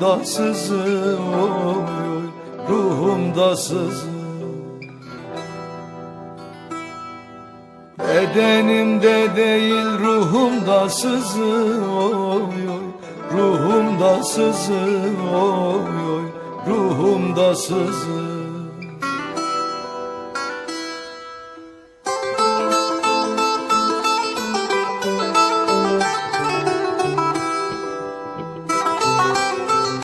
Ruhumda sızı oy oy Ruhumda sızı Bedenimde değil ruhumda sızı oy oy Ruhumda sızı oy oy Ruhumda sızı